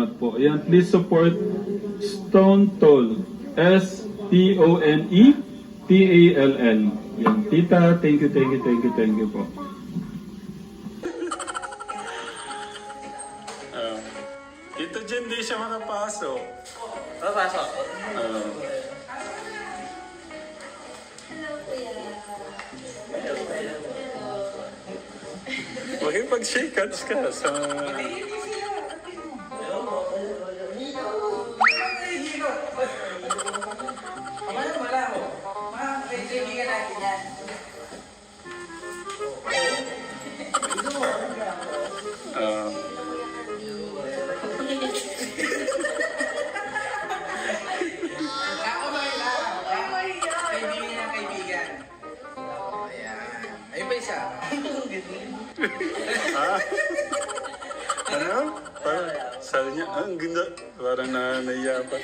salamat po. Ayan, please support Stone Toll. S-T-O-N-E-T-A-L-L. Yan. Tita, thank you, thank you, thank you, thank you po. Uh, Tito Jen, di siya makapasok. Papasok. Uh, Makipag-shake hands ka sa... Nanaya pa.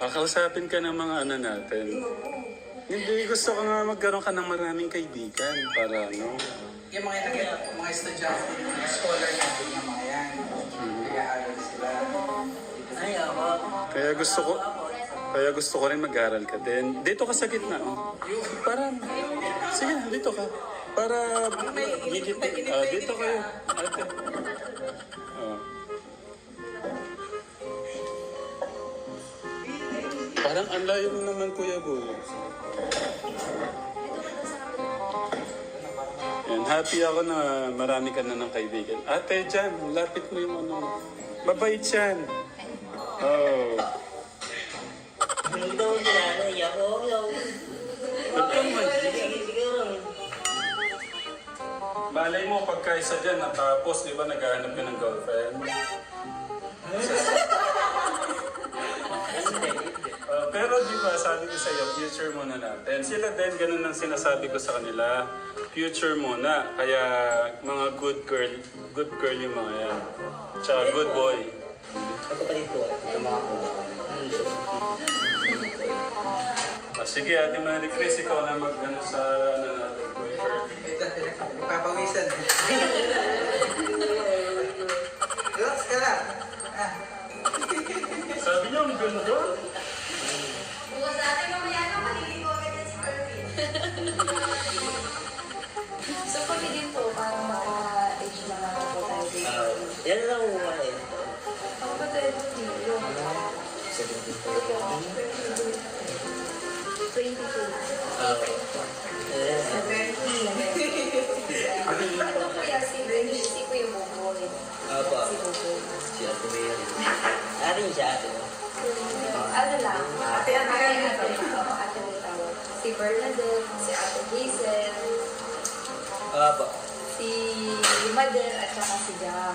Kakausapin ka ng mga ano natin. Hindi, gusto ko nga magkaroon ka ng maraming kaibigan para ano. Yung mga nakita ko, mga estudyante, mga scholar natin yung mga yan. Nag-aaral sila. Ay, ako. Kaya gusto ko, kaya gusto ko rin mag-aral ka din. Dito ka sa gitna. Oh. Para, sige, dito ka. Para, gigit, ah, dito kayo. Ate. Oh. Parang ang layo mo naman, Kuya Bulo. Yan, happy ako na marami ka na ng kaibigan. Ate, dyan, lapit mo yung ano. Mabait yan. Oh. Ko ka naman? Sige, siguro. Malay mo, pagka isa dyan, natapos, di ba, naghahanap ka ng girlfriend? Pero di ba, sabi ko sa'yo, future muna natin. Sila din, ganun ang sinasabi ko sa kanila. Future muna. Kaya mga good girl, good girl yung mga yan. Tsaka good boy. Kapatid ko, ito mga ko. Ah, sige, Ate Marie Chris, ikaw na mag ano, sa ano natin, boyfriend. 22. Ah, eh, Ano kuya, si Benji, si Kuya Boboy. Apa? Si Boboy. Si Ate Mayor. Arin siya, ate. Ano lang, ate ate ate ate. Si Bernadette, si Ate Hazel, Apa? si Madel, at saka si Jam.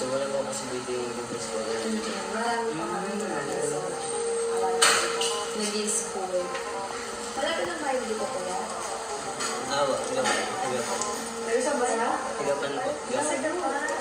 So, wala mo kasi video yung business ko. Marami pa kami so, nag-school. Malapit lang ba yung dito kuya? Awa, tigapan. Tigapan. Pero sa baya? Tigapan po. Tigapan. Okay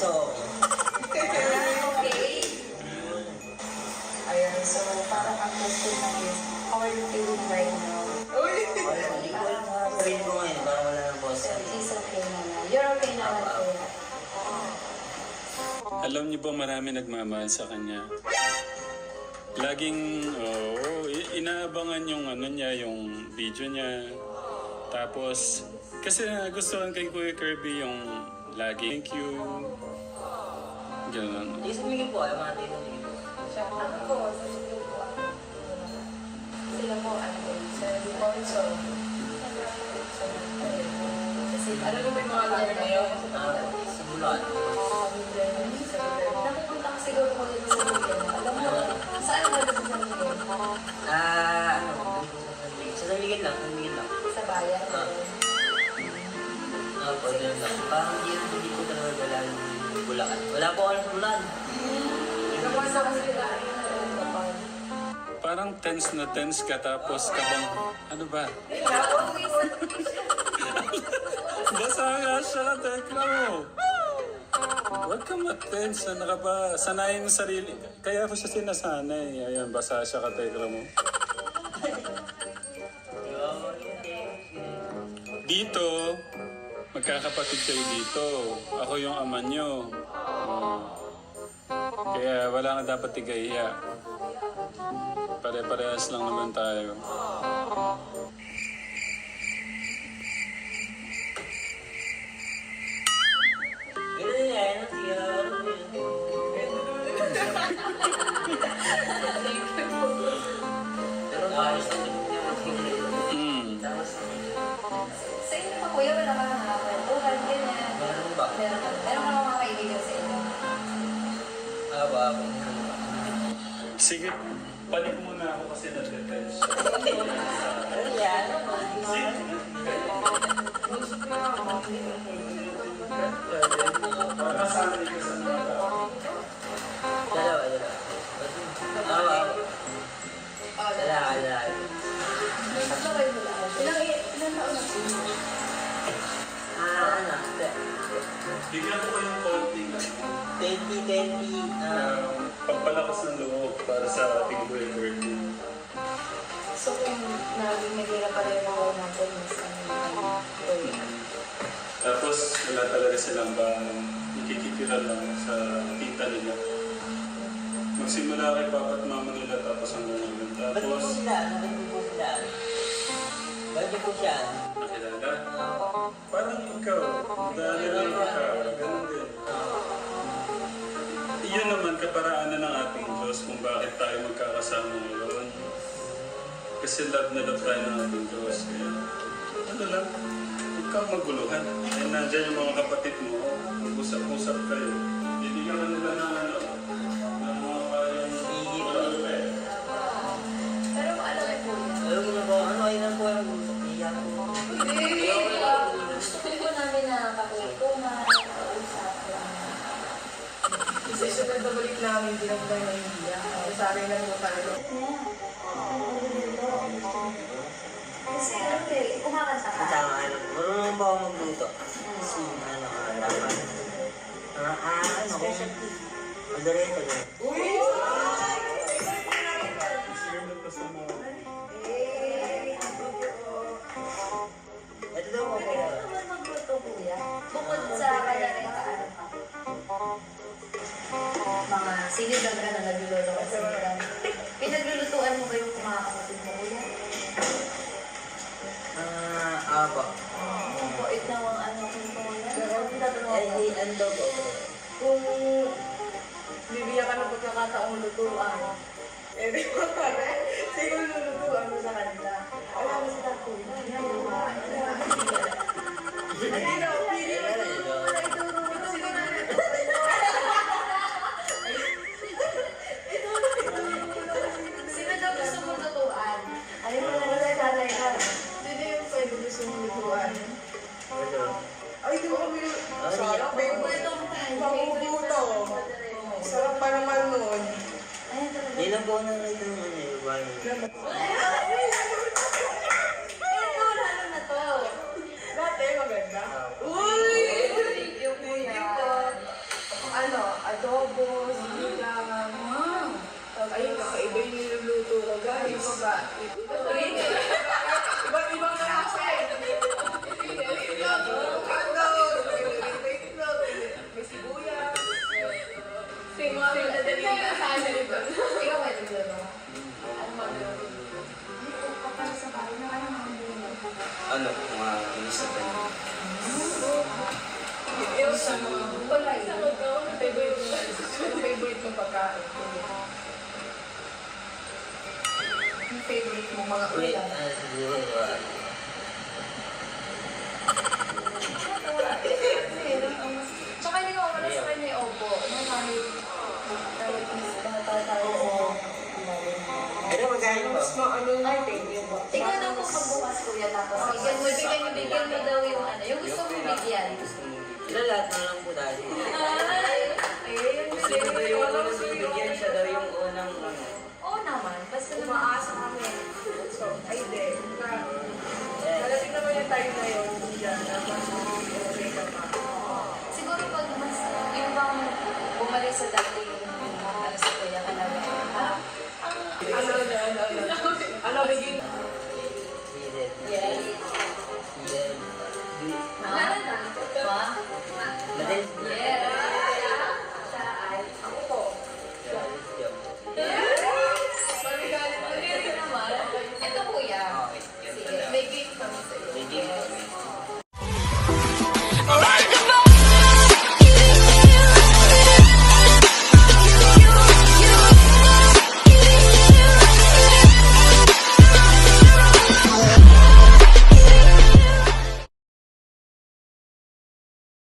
so, okay. Ayun, so parang ang question na is, how are you feeling right now? Wala, Hindi ko alam mga sarili ko ngayon, parang wala ng boss. So, she's okay naman. You're okay naman kuya. Alam niyo ba marami nagmamahal sa kanya? Laging, i- inaabangan yung ano niya, yung video niya. Tapos, kasi nagustuhan kay Kuya Kirby yung lagi, thank you. Ganun. Hindi sumingin po, ay mga tayo sumingin po. Siya po, ako, sa video po. Sila po, ano po, sa sponsor. Kasi alam mo may mga laro na yun. Ah, sa bulan. Napupunta ka siguro ko dito sa weekend. Alam mo, saan parang tense na tense ka tapos ka bang, ano ba? Basa nga siya, tekla mo. Huwag ka matense, ano ka ba? Sanayin mo sarili. Kaya ako siya sinasanay. Ayan, basa siya ka, tekla mo. Dito, magkakapatid kayo dito. Ako yung ama nyo. Oh. Kaya wala ka dapat tigahiya. Pare-parehas lang naman tayo. Mm. Sa pa kuya, wala ka nakakwentuhan, ganyan. meron? Meron ka, meron ka mga kaibigan sa inyo. Ba? Sige, balik muna Bigyan ko kayong konting 2020, ah, uh, pampalakas ng loob para sa ating birthday. So kung naging nagira pa rin ako natin, mas Tapos wala talaga silang ba nakikitira lang sa tita nila. Magsimula kay papa at mama nila tapos hanggang ngayon. ba't po Tapos sila? Ba't po sila? Ba't niyo po siya? nakilala. Parang ikaw, dahil lang ikaw, ganun din. Iyon naman kaparaanan ng ating Diyos kung bakit tayo magkakasama ngayon. Kasi love na love tayo ng ating Diyos. Kaya, ano lang, huwag kang maguluhan. Eh, nandyan yung mga kapatid mo, mag-usap-usap kayo. Ka nila ano, na ano, po namin na kakwentuhan, kausap lang. Kasi sunod na balik namin, hindi lang tayo naiiyak. Sa akin lang po tayo. Kasi ano eh, kumakanta ka. Tama, ano, marunong ba ako magluto? Si, ano, ah, tama. Ah, ah, ano, Aldoreto, mo pa sa mga Ito daw po Pwede mo naman magluto kuya. Bukod sa kanya rin ka ano pa. Mga sinigang Kung bibigyan ka ng pagkakataong lutuan, eh di ba pare? Siguro lulutuan mo sa kanila. Wala mo sa tapo. Hindi na, pili mo Sing, madali na sana ito. Ikaw may nagluluto. Ano magluluto? Kapag sa bahay na ano mga. Ano, mga minsan ka Yung sa mga Wala sa mga favorite favorite mong pagkain. Yung favorite mo mga Wait, Tapos maano yung... Ay, thank you po. Ikaw daw po pagbukas kuya tapos. Oh, bigyan mo, bigyan mo, bigyan mo daw yung ano. Yung gusto mo bigyan. Sila na lang po dahil. Ay! Ayun. Kasi ko daw yung unang bibigyan ano siya daw yung unang ano. Oo naman. Basta umaasa kami. Ay, hindi. Malapit naman yung time na yun. Siguro pag mas yung bang bumalik sa dating Namaste.